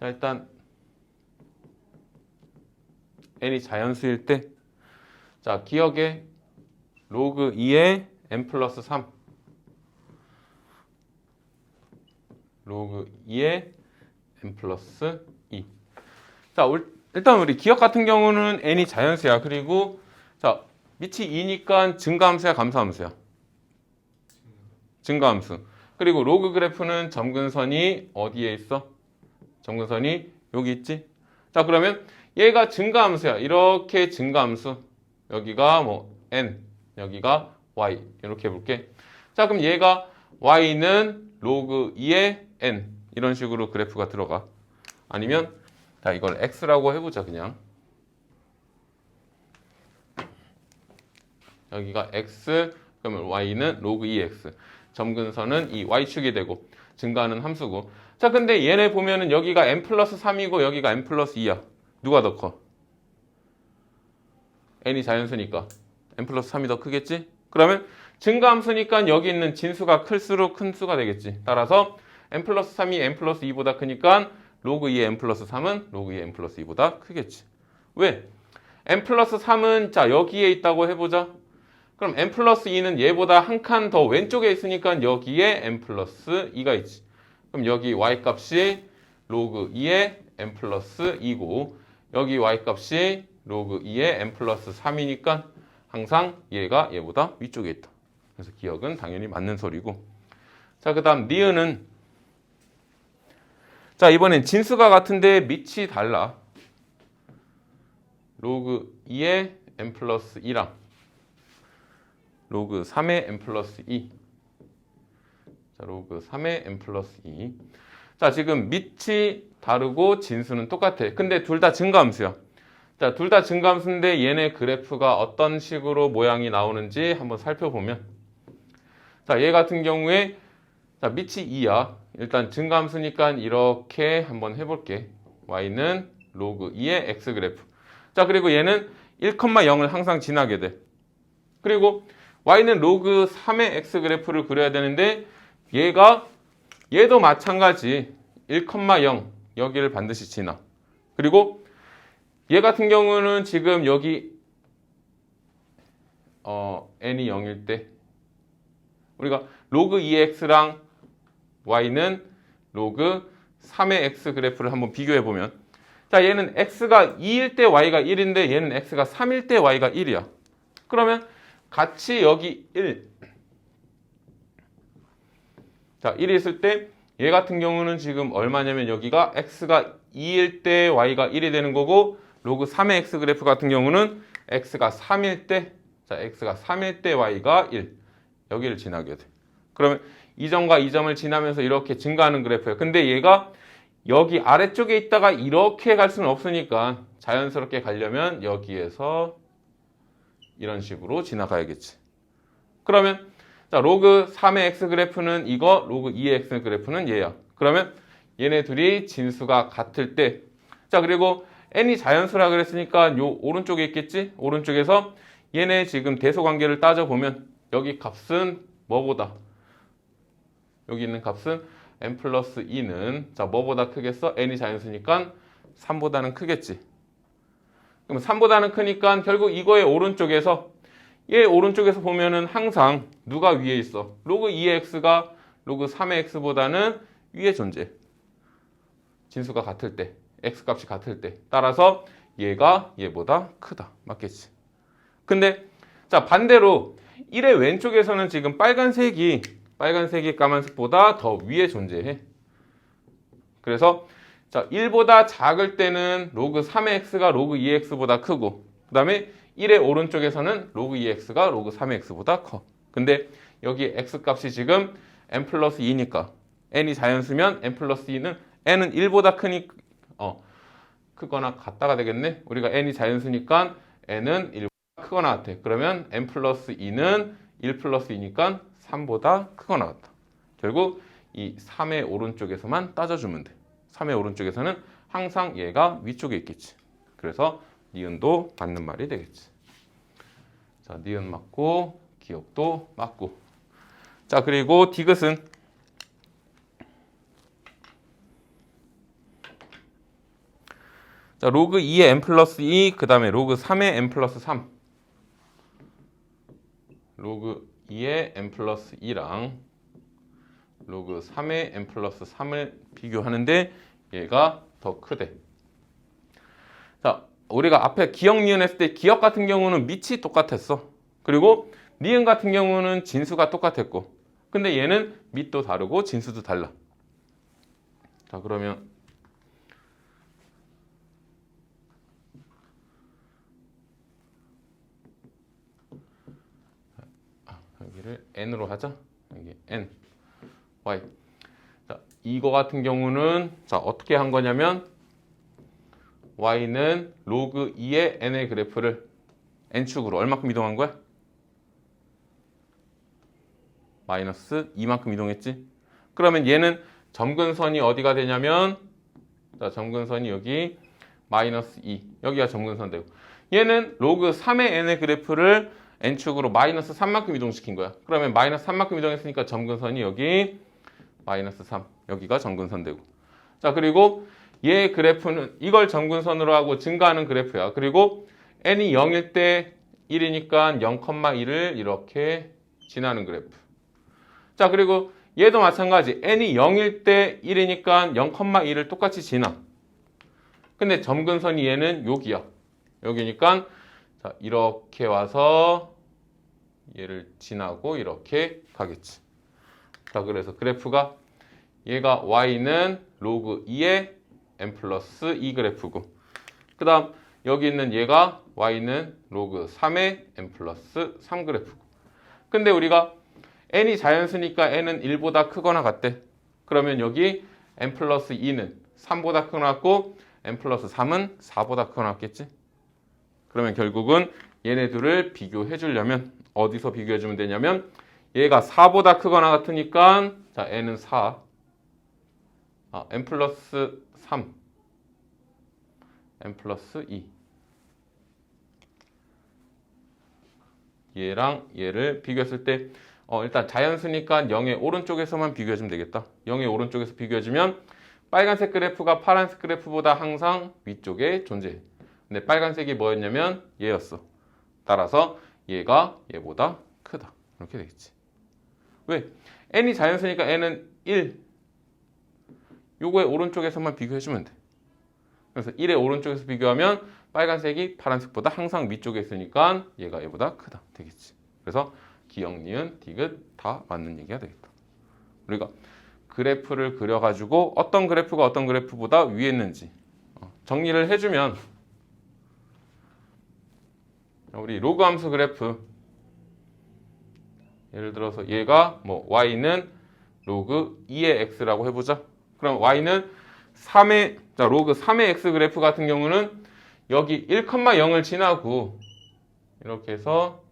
자, 일단 n이 자연수일 때 자, 기억에 로그 2에 n 플러스 3 로그 2에 n 플러스 2 자, 올- 일단 우리 기억 같은 경우는 n이 자연수야. 그리고 자, 밑이 2니까 증가함수야, 감소함수야? 증가함수. 그리고 로그 그래프는 점근선이 어디에 있어? 점근선이 여기 있지? 자, 그러면 얘가 증가함수야. 이렇게 증가함수. 여기가 뭐 n, 여기가 y. 이렇게 해볼게. 자, 그럼 얘가 y는 로그 2의 n. 이런 식으로 그래프가 들어가. 아니면 자, 이걸 x라고 해보자, 그냥. 여기가 x, 그러면 y는 로그 2x. 점근선은 이 y축이 되고, 증가하는 함수고. 자, 근데 얘네 보면은 여기가 n 플러스 3이고, 여기가 n 플러스 2야. 누가 더 커? n이 자연수니까. n 플러스 3이 더 크겠지? 그러면 증가함수니까 여기 있는 진수가 클수록 큰 수가 되겠지. 따라서 n 플러스 3이 n 플러스 2보다 크니까 로그 2의 n 플러스 3은 로그 2의 n 플러스 2보다 크겠지. 왜? n 플러스 3은 자 여기에 있다고 해보자. 그럼 n 플러스 2는 얘보다 한 칸 더 왼쪽에 있으니까 여기에 n 플러스 2가 있지. 그럼 여기 y 값이 로그 2의 n 플러스 2고 여기 y 값이 로그 2의 n 플러스 3이니까 항상 얘가 얘보다 위쪽에 있다. 그래서 기억은 당연히 맞는 소리고. 자, 그 다음 니은은 자, 이번엔 진수가 같은데 밑이 달라. 로그 2의 n 플러스 2랑 로그 3의 n 플러스 2. 자, 로그 3의 n 플러스 2. 자, 지금 밑이 다르고 진수는 똑같아. 근데 둘 다 증가함수야. 자, 둘 다 증가함수인데 얘네 그래프가 어떤 식으로 모양이 나오는지 한번 살펴보면 자, 얘 같은 경우에 자, 밑이 2야. 일단 증가함수니까 이렇게 한번 해볼게. y는 로그 2의 x 그래프. 자, 그리고 얘는 1,0을 항상 지나게 돼. 그리고 y는 로그 3의 x 그래프를 그려야 되는데 얘가 얘도 마찬가지 1,0 여기를 반드시 지나. 그리고 얘 같은 경우는 지금 여기 어, n이 0일 때 우리가 로그 2x랑 y는 로그 3의 x 그래프를 한번 비교해 보면 자 얘는 x가 2일 때 y가 1인데 얘는 x가 3일 때 y가 1이야. 그러면 같이 여기 1. 자, 1이 있을 때 얘 같은 경우는 지금 얼마냐면 여기가 x가 2일 때 y가 1이 되는 거고 로그 3의 x 그래프 같은 경우는 x가 3일 때 자, x가 3일 때 y가 1. 여기를 지나게 돼. 그러면 이 점과 이 점을 지나면서 이렇게 증가하는 그래프예요. 근데 얘가 여기 아래쪽에 있다가 이렇게 갈 수는 없으니까 자연스럽게 가려면 여기에서 이런 식으로 지나가야겠지. 그러면 자 로그 3의 x 그래프는 이거, 로그 2의 x 그래프는 얘야. 그러면 얘네 둘이 진수가 같을 때, 자 그리고 n이 자연수라 그랬으니까 요 오른쪽에 있겠지? 오른쪽에서 얘네 지금 대소 관계를 따져 보면 여기 값은 뭐보다? 여기 있는 값은 n 플러스 2는 자 뭐보다 크겠어? n이 자연수니까 3보다는 크겠지. 그럼 3보다는 크니까 결국 이거의 오른쪽에서 얘 오른쪽에서 보면은 항상 누가 위에 있어? 로그 2의 x가 로그 3의 x보다는 위에 존재. 진수가 같을 때, x 값이 같을 때. 따라서 얘가 얘보다 크다. 맞겠지? 근데 자 반대로 1의 왼쪽에서는 지금 빨간색이 빨간색이 까만색보다 더 위에 존재해. 그래서 자 1보다 작을 때는 로그 3의 x가 로그 2의 x보다 크고 그 다음에 1의 오른쪽에서는 로그 2x가 로그 3의 x보다 커. 근데 여기 x 값이 지금 n 플러스 2니까 n이 자연수면 n 플러스 2는 n은 1보다 크니 어 크거나 같다가 되겠네. 우리가 n이 자연수니까 n은 1보다 크거나 같아. 그러면 n 플러스 2는 1 플러스 2니까 3보다 크거나 같다. 결국 이 3의 오른쪽에서만 따져주면 돼. 3의 오른쪽에서는 항상 얘가 위쪽에 있겠지. 그래서 니은도 맞는 말이 되겠지. 자, 니은 맞고 기억도 맞고. 자, 그리고 디귿은 자, 로그 2의 n 플러스 2, 그 다음에 로그 3의 n 플러스 3. 로그 2의 n 플러스 2랑 로그 3의 n 플러스 3을 비교하는데 얘가 더 크대. 자, 우리가 앞에 기억 니은 했을 때 기억 같은 경우는 밑이 똑같았어. 그리고 니은 같은 경우는 진수가 똑같았고. 근데 얘는 밑도 다르고 진수도 달라. 자, 그러면 여기를 n으로 하자. 여기 n, y. 자, 이거 같은 경우는 자 어떻게 한 거냐면 y는 로그 2의 n의 그래프를 n축으로 얼마큼 이동한 거야? 마이너스 2만큼 이동했지. 그러면 얘는 점근선이 어디가 되냐면 자 점근선이 여기 마이너스 2 여기가 점근선 되고 얘는 로그 3의 n의 그래프를 n축으로 마이너스 3만큼 이동시킨 거야. 그러면 마이너스 3만큼 이동했으니까 점근선이 여기 마이너스 3 여기가 점근선 되고 자 그리고 얘 그래프는 이걸 점근선으로 하고 증가하는 그래프야. 그리고 n이 0일 때 1이니까 0,1을 이렇게 지나는 그래프. 자 그리고 얘도 마찬가지 n이 0일 때 1이니까 0,1을 똑같이 지나. 근데 점근선이 얘는 여기야. 여기니까 자 이렇게 와서 얘를 지나고 이렇게 가겠지. 자 그래서 그래프가 얘가 y는 로그 2의 n 플러스 2 그래프고. 그 다음 여기 있는 얘가 y는 로그 3의 n 플러스 3 그래프고. 근데 우리가 n이 자연수니까 n은 1보다 크거나 같대. 그러면 여기 n 플러스 2는 3보다 크거나 같고 n 플러스 3은 4보다 크거나 같겠지? 그러면 결국은 얘네 둘을 비교해 주려면 어디서 비교해 주면 되냐면 얘가 4보다 크거나 같으니까 자 n은 4 아, n 플러스 3 n 플러스 2 얘랑 얘를 비교했을 때 어, 일단 자연수니까 0의 오른쪽에서만 비교해주면 되겠다. 0의 오른쪽에서 비교해주면 빨간색 그래프가 파란색 그래프보다 항상 위쪽에 존재해 근데 빨간색이 뭐였냐면 얘였어. 따라서 얘가 얘보다 크다. 이렇게 되겠지. 왜? n이 자연수니까 n은 1 요거의 오른쪽에서만 비교해주면 돼 그래서 1의 오른쪽에서 비교하면 빨간색이 파란색보다 항상 위쪽에 있으니까 얘가 얘보다 크다 되겠지. 그래서 기억, 니은, 디귿 다 맞는 얘기가 되겠다. 우리가 그래프를 그려가지고 어떤 그래프가 어떤 그래프보다 위에 있는지 어, 정리를 해주면 우리 로그 함수 그래프 예를 들어서 얘가 뭐 y는 로그 2의 x라고 해보자. 그럼 y는 3의 자 로그 3의 x 그래프 같은 경우는 여기 1,0을 지나고 이렇게 해서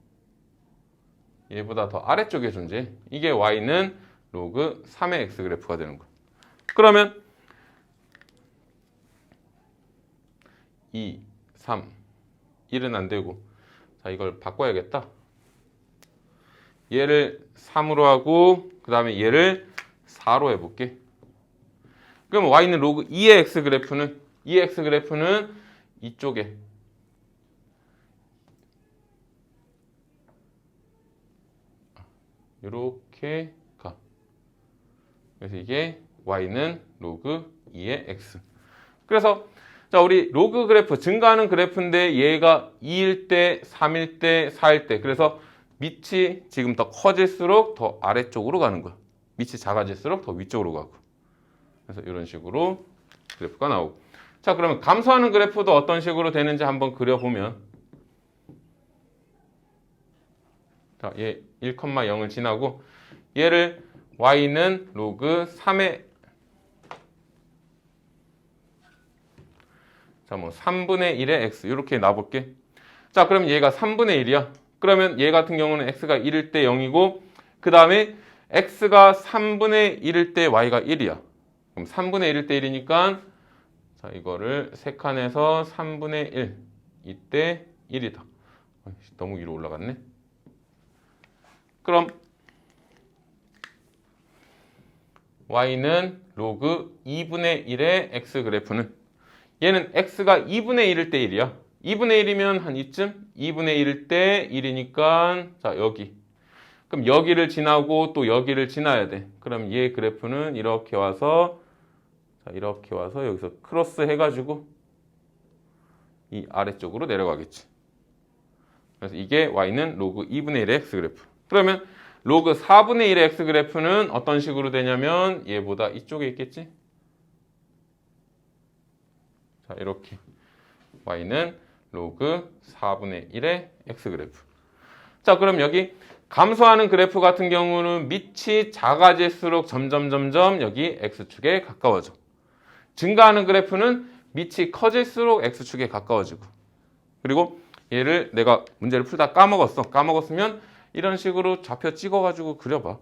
얘보다 더 아래쪽에 존재. 이게 y는 로그 3의 x 그래프가 되는 거야. 그러면 2, 3, 1은 안 되고 자 이걸 바꿔야겠다. 얘를 3으로 하고 그 다음에 얘를 4로 해볼게. 그럼 y는 로그 2의 x 그래프는 2의 x 그래프는 이쪽에 이렇게 가. 그래서 이게 y는 로그 2의 x. 그래서 자 우리 로그 그래프 증가하는 그래프인데 얘가 2일 때, 3일 때, 4일 때. 그래서 밑이 지금 더 커질수록 더 아래쪽으로 가는 거야. 밑이 작아질수록 더 위쪽으로 가고. 그래서 이런 식으로 그래프가 나오고. 자, 그러면 감소하는 그래프도 어떤 식으로 되는지 한번 그려보면. 자, 얘 1,0을 지나고 얘를 y는 로그 3의 자, 뭐 3분의 1의 x 이렇게 놔볼게. 자, 그럼 얘가 3분의 1이야. 그러면 얘 같은 경우는 x가 1일 때 0이고 그 다음에 x가 3분의 1일 때 y가 1이야. 그럼 3분의 1일 때 1이니까 자 이거를 세 칸에서 3분의 1 이때 1이다. 너무 위로 올라갔네. 그럼 y는 로그 2분의 1의 x 그래프는 얘는 x가 2분의 1일 때 1이야. 2분의 1이면 한 이쯤? 2분의 1일 때 1이니까 자 여기. 그럼 여기를 지나고 또 여기를 지나야 돼. 그럼 얘 그래프는 이렇게 와서 자 이렇게 와서 여기서 크로스 해가지고 이 아래쪽으로 내려가겠지. 그래서 이게 y는 로그 2분의 1의 x 그래프. 그러면 로그 4분의 1의 x 그래프는 어떤 식으로 되냐면 얘보다 이쪽에 있겠지? 자, 이렇게 y는 로그 4분의 1의 x 그래프. 자, 그럼 여기 감소하는 그래프 같은 경우는 밑이 작아질수록 점점 점점 여기 x축에 가까워져. 증가하는 그래프는 밑이 커질수록 x축에 가까워지고. 그리고 얘를 내가 문제를 풀다 까먹었어. 까먹었으면 이런 식으로 좌표 찍어가지고 그려봐.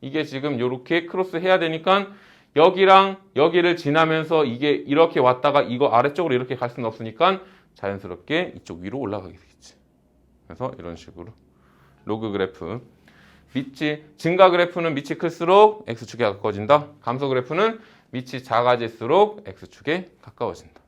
이게 지금 이렇게 크로스 해야 되니까 여기랑 여기를 지나면서 이게 이렇게 왔다가 이거 아래쪽으로 이렇게 갈 수는 없으니까 자연스럽게 이쪽 위로 올라가게 되겠지. 그래서 이런 식으로 로그 그래프 밑이 증가 그래프는 밑이 클수록 x축에 가까워진다. 감소 그래프는 밑이 작아질수록 x축에 가까워진다.